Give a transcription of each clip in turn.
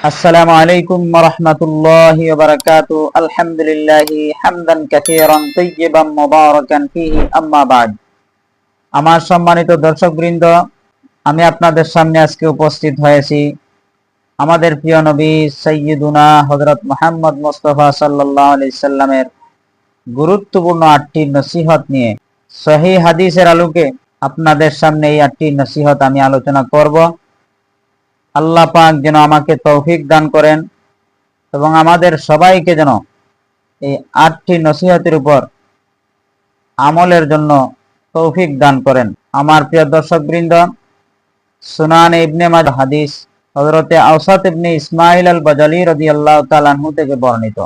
আসসালামু আলাইকুম আমার সম্মানিত দর্শকবৃন্দ, আমি আপনাদের সামনে আজকে উপস্থিত হয়েছি আমাদের প্রিয় নবী সৈয়দুনা হযরত মোহাম্মদ মুস্তাফা সাল্লাল্লাহু আলাইহি সাল্লামের গুরুত্বপূর্ণ আটটি নসিহত নিয়ে। সহি হাদিসের আলোকে আপনাদের সামনে এই আটটি নসিহত আমি আলোচনা করব। আল্লাহ পাক যেন আমাকে তৌফিক দান করেন এবং আমাদের সবাইকে যেন এই আটটি নসিহতের উপর আমলের জন্য তৌফিক দান করেন। আমার প্রিয় দর্শক বৃন্দ সুনান ইবনে মাজ হাদিস হজরতে আউসাত ইবনে ইসমাইল আল বাজালি রাদিয়াল্লাহু তাআলা আনহু থেকে বর্ণিত।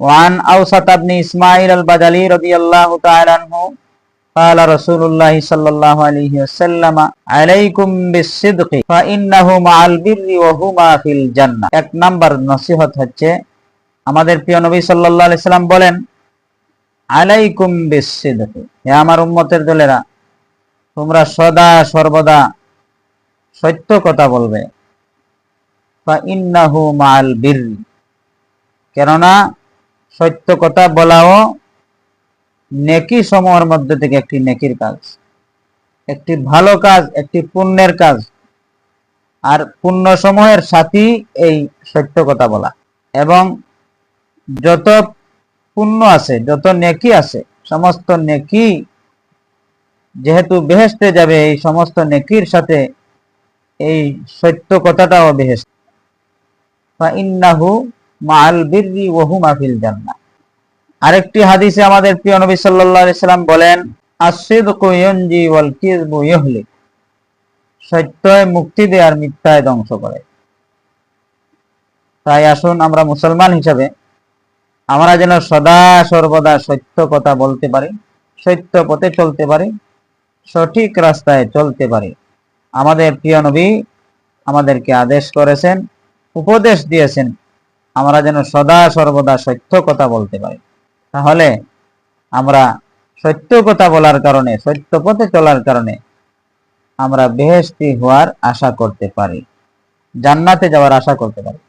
ওয়ান আউসাত ইবনে ইসমাইল আল বাজালি রাদিয়াল্লাহু তাআলা আনহু قال رسول الله صلى الله عليه وسلم عليكم بالصدق فإنه مع البر وهما في الجنة এক নাম্বার নসিহত হচ্ছে আমাদের প্রিয় নবী সাল্লাল্লাহু আলাইহি সাল্লাম বলেন আলাইকুম বিসিদক হে আমার উম্মতের দলেরা তোমরা সদা সর্বদা সত্য কথা বলবে ফাইন্নাহু মাল বীর কেননা সত্য কথা বলাও নেকি সমূহের মধ্যে থেকে একটি নেকির কাজ। একটি ভালো কাজ, একটি পুণ্যের কাজ। আর পুণ্য সমূহের সাথী এই সত্য কথা বলা। এবং যত পুণ্য আছে, যত নেকি আছে, সমস্ত নেকি যেহেতু বেহেস্তে যাবে, এই সমস্ত নেকির সাথে এই সত্য কথাটাও বেহেস্ত। ইন্নাহু মাল বিররি ওহু মাফিল জান্নাহ। আরেকটি হাদিসে আমাদের প্রিয় নবী সাল্লাল্লাহু আলাইহি সাল্লাম বলেন আসিদকু ইউনজি ওয়াল কিযবু মুক্তি দেয় আর মিথ্যায় ধ্বংস করে। তাই আসুন আমরা মুসলমান হিসাবে আমরা যেন সদা সর্বদা সত্য কথা বলতে পারি, সত্য পথে চলতে পারি, সঠিক রাস্তায় চলতে পারি। আমাদের প্রিয় নবী আমাদেরকে আদেশ করেছেন, উপদেশ দিয়েছেন, আমরা যেন সদা সর্বদা সত্য কথা বলতে পারি। তাহলে আমরা সত্য কথা বলার কারণে, সত্য পথে চলার কারণে আমরা বেহেস্তি হওয়ার আশা করতে পারি। জান্নাতে যাওয়ার আশা করতে পারি।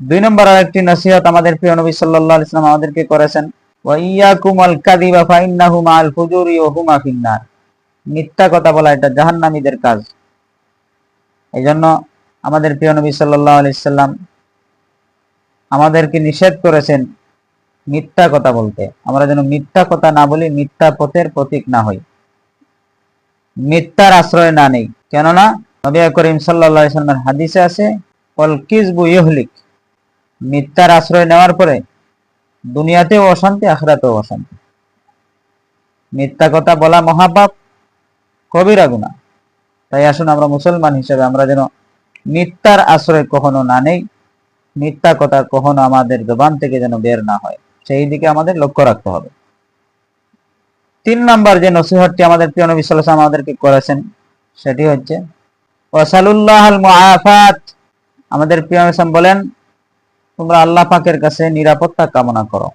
দুই নম্বর আরেকটি নসিহত আমাদের প্রিয় নবী সাল্লাল্লাহু আলাইহি সাল্লাম আমাদেরকে করেছেন মিথ্যা কথা বলা এটা জাহান্নামীদের কাজ। এজন্য আমাদের প্রিয় নবী সাল্লাল্লাহু আলাইহি সাল্লাম আমাদেরকে নিষেধ করেছেন মিথ্যা কথা বলতে। আমরা যেন মিথ্যা কথা না বলি, মিথ্যা পথের প্রতীক না হই। মিথ্যার আশ্রয় না নেই। কেননা, নবী করিম সাল্লামের হাদিসে আছে, কল কিসবু ইহলিক মিথ্যার আশ্রয় নেওয়ার পরে দুনিয়াতেও অশান্তি, আখরাতেও অশান্তি। মিথ্যা কথা বলা মহাপাপ, কবিরা গুণা তাই আসুন আমরা মুসলমান হিসেবে আমরা যেন মিথ্যার আশ্রয় কখনো না নেই, মিথ্যা কথা কখনো আমাদের জবান থেকে যেন বের না হয়। সেই দিকে আমাদের লক্ষ্য রাখতে হবে। তিন নাম্বার যে নসিহতটি আমাদের প্রিয় নবী আলাইহি আমাদেরকে করেছেন, সেটি হচ্ছে ওয়াসালুল্লাহ আল মুআফাত। আমাদের প্রিয় নবী বলেন, তোমরা আল্লাহ পাকের কাছে নিরাপত্তা কামনা করো,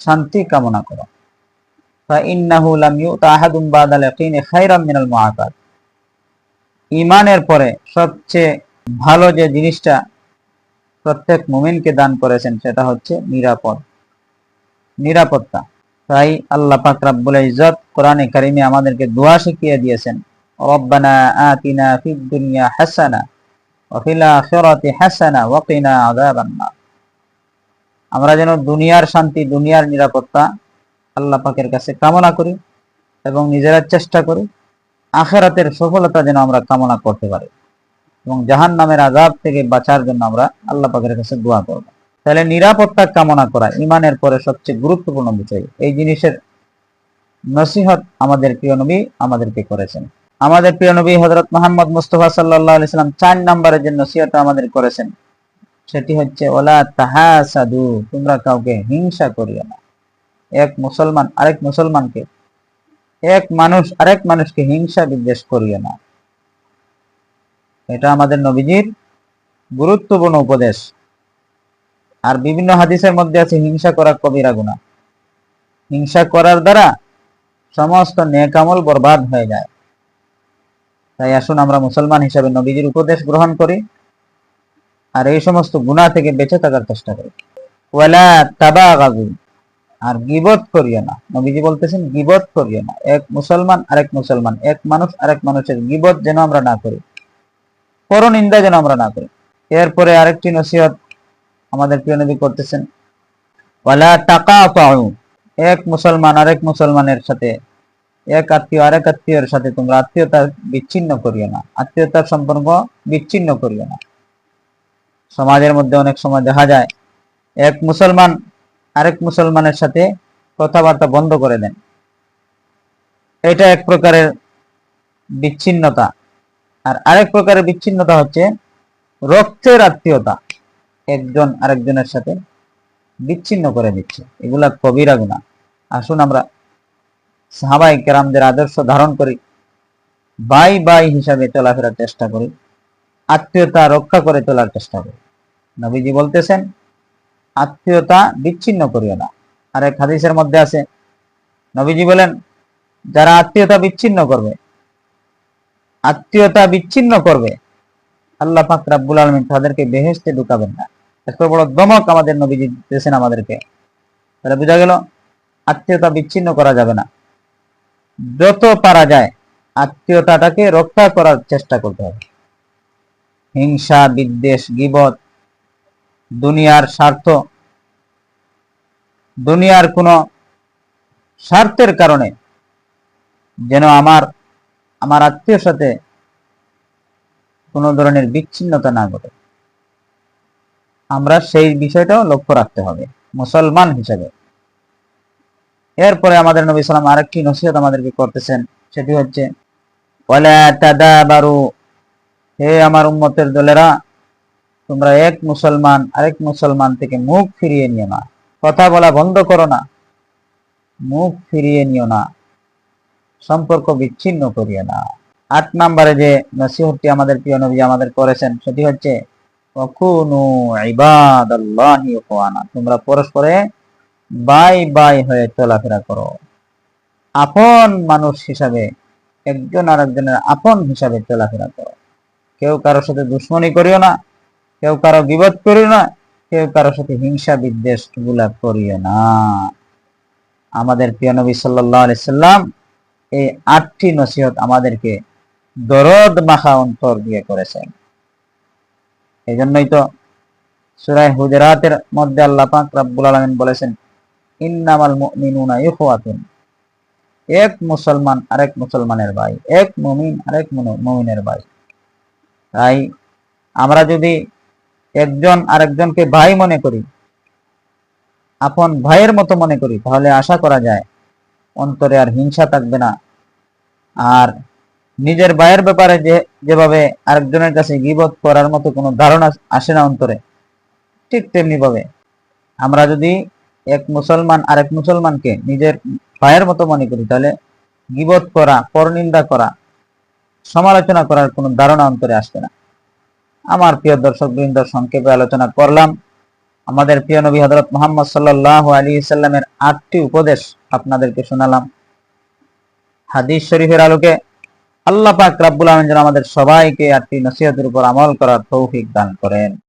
শান্তি কামনা করো। ফাইন্নাহু লাম ইউতা আহাদুম বাদাল ইয়াকিনি খায়রাম মিনাল মুআফাত। ঈমানের পরে সবচেয়ে ভালো যে জিনিসটা প্রত্যেক মুমিনকে দান করেছেন সেটা হচ্ছে নিরাপদ। নিরাপত্তা। তাই আল্লাহ পাক রাব্বুল ইজ্জত কোরআনে কারিমে আমাদেরকে দোয়া শিখিয়ে দিয়েছেন, রব্বানা আতিনা ফিদ দুনিয়া হাসানা ওয়া ফিল আখিরাতি হাসানা ওয়া কিনা আযাবান নার আমরা যেন দুনিয়ার শান্তি, দুনিয়ার নিরাপত্তা আল্লাহ পাকের কাছে কামনা করি এবং নিজেরা চেষ্টা করি, আখেরাতের সফলতা যেন আমরা কামনা করতে পারি। এবং জাহান নামের আজাব থেকে বাঁচার জন্য আমরা আল্লাহ পাকের কাছে দোয়া করব। তাহলে নিরাপত্তা কামনা করা ইমানের পরে সবচেয়ে গুরুত্বপূর্ণ বিষয়। এই জিনিসের নসিহত আমাদের প্রিয় নবী আমাদেরকে করেছেন। আমাদের প্রিয় নবী হজরত মোহাম্মদ মুস্তফা সাল্লাহ সাল্লাম চার নম্বরের যে নসিহত আমাদের করেছেন, সেটি হচ্ছে, ওলা তাহাসাদু তোমরা কাউকে হিংসা করিও না। এক মুসলমান আরেক মুসলমানকে, এক মানুষ আরেক মানুষকে হিংসা বিদ্বেষ করিও না। এটা আমাদের নবীজির গুরুত্বপূর্ণ উপদেশ। আর বিভিন্ন হাদিসের মধ্যে আছে, হিংসা করা কবিরা গুণা হিংসা করার দ্বারা সমস্ত নেকামল বরবাদ হয়ে যায়। তাই আসুন আমরা মুসলমান হিসাবে নবীজির উপদেশ গ্রহণ করি আর এই সমস্ত গুনাহ থেকে বেঁচে থাকার চেষ্টা করি। ওয়ালা তাবাগাজু আর গিবত করিও না। নবীজি বলতেছেন, গিবত করিও না। এক মুসলমান আরেক মুসলমান, এক মানুষ আরেক মানুষের গিবত যেন আমরা না করি। পরনিন্দা যেন আমরা না করি। এরপরে আরেকটি নসিহত আমাদের প্রিয় নবী করতেছেন। ওয়ালা তাকাতাউ এক মুসলমান আরেক মুসলমানের সাথে, এক আত্মীয় আরেক আত্মীয়ের সাথে তোমরা আত্মীয়তা বিচ্ছিন্ন করিও না। আত্মীয়তার সম্পর্ক বিচ্ছিন্ন করিও না। সমাজের মধ্যে অনেক সময় দেখা যায়, এক মুসলমান আরেক মুসলমানের সাথে কথাবার্তা বন্ধ করে দেন। এটা এক প্রকারের বিচ্ছিন্নতা। আর আরেক প্রকারের বিচ্ছিন্নতা হচ্ছে রক্তের আত্মীয়তা। একজন আরেকজনের সাথে বিচ্ছিন্ন করে দিচ্ছে। এগুলা কবিরা গুণা। আসুন আমরা সাহাবাই কেরামদের আদর্শ ধারণ করি। বাই বাই হিসাবে চলাফেরার চেষ্টা করি। আত্মীয়তা রক্ষা করে তোলার চেষ্টা করি। নবীজি বলতেছেন, আত্মীয়তা বিচ্ছিন্ন করিও না। আর এক হাদিসের মধ্যে আছে, নবীজি বলেন, যারা আত্মীয়তা বিচ্ছিন্ন করবে আত্মীয়তা বিচ্ছিন্ন করবে। আল্লাহ পাক রাব্বুল আলমিন তাদেরকে বেহেস্তে ঢুকাবেন না। এত বড় দমক আমাদের নবীজি দিয়েছেন আমাদেরকে। তাহলে বোঝা গেল, আত্মীয়তা বিচ্ছিন্ন করা যাবে না। যত পারা যায়, আত্মীয়তাটাকে রক্ষা করার চেষ্টা করতে হবে। হিংসা, বিদ্বেষ, গিবত, দুনিয়ার স্বার্থ, দুনিয়ার কোনো স্বার্থের কারণে যেন আমার আমার আত্মীয়র সাথে কোনো ধরনের বিচ্ছিন্নতা না ঘটে। আমরা সেই বিষয়টাও লক্ষ্য রাখতে হবে, মুসলমান হিসেবে। এরপরে আমাদের নবী সালাম আরেকটি নসিহত আমাদেরকে করতেছেন, সেটি হচ্ছে হে আমার উম্মতের দলেরা, তোমরা এক মুসলমান, আরেক মুসলমান থেকে মুখ ফিরিয়ে নিও না। কথা বলা বন্ধ করো না। মুখ ফিরিয়ে নিও না। সম্পর্ক বিচ্ছিন্ন করিও না। আট নম্বরে যে নসিহতটি আমাদের প্রিয় নবী আমাদের করেছেন, সেটি হচ্ছে তোমরা পরস্পরে বাই বাই হয়ে চলাফেরা করো। আপন মানুষ হিসাবে, একজন আরেকজনের আপন হিসাবে চলাফেরা করো। কেউ কারোর সাথে দুশ্মনী করিও না, কেউ কারও বিপদ করিও না, কেউ কারোর সাথে হিংসা বিদ্বেষগুলা করিও না। আমাদের প্রিয় নবী সাল্লাহ সাল্লাম এই আটটি নসিহত আমাদেরকে দরদ মাখা অন্তর দিয়ে করেছেন। এই জন্যই তো সুরায় হুজরাতের মধ্যে আল্লাহ পাক রাব্বুল আলামিন বলেছেন, ইন্নামাল মুমিনুনা ইখওয়াতুন। এক মুসলমান আরেক মুসলমানের ভাই, এক মুমিন আরেক মুমিনের ভাই। তাই আমরা যদি একজন আরেকজনকে ভাই মনে করি, আপন ভাইয়ের মতো মনে করি, তাহলে আশা করা যায় অন্তরে আর হিংসা থাকবে না। আর নিজের ভাইয়ের ব্যাপারে যে, যেভাবে আরেকজনের কাছে গিবত করার মতো কোনো ধারণা আসে না অন্তরে, ঠিক তেমনি ভাবে আমরা যদি এক মুসলমান আরেক মুসলমানকে নিজের ভাইয়ের মতো মনে করি, তাহলে গিবত করা, পরনিন্দা করা, সমালোচনা করার কোনো ধারণা অন্তরে আসবে না। আমার প্রিয় দর্শক বৃন্দ সংক্ষেপে আলোচনা করলাম। আমাদের প্রিয় নবী হজরত মোহাম্মদ সাল্লাহ আলী সাল্লামের আটটি উপদেশ আপনাদেরকে শোনালাম। হাদিস শরীফের আলোকে আল্লাহ পাক রাব্বুল আলম যেন আমাদের সবাইকে আটটি নসিহতের উপর আমল করার তৌফিক দান করেন।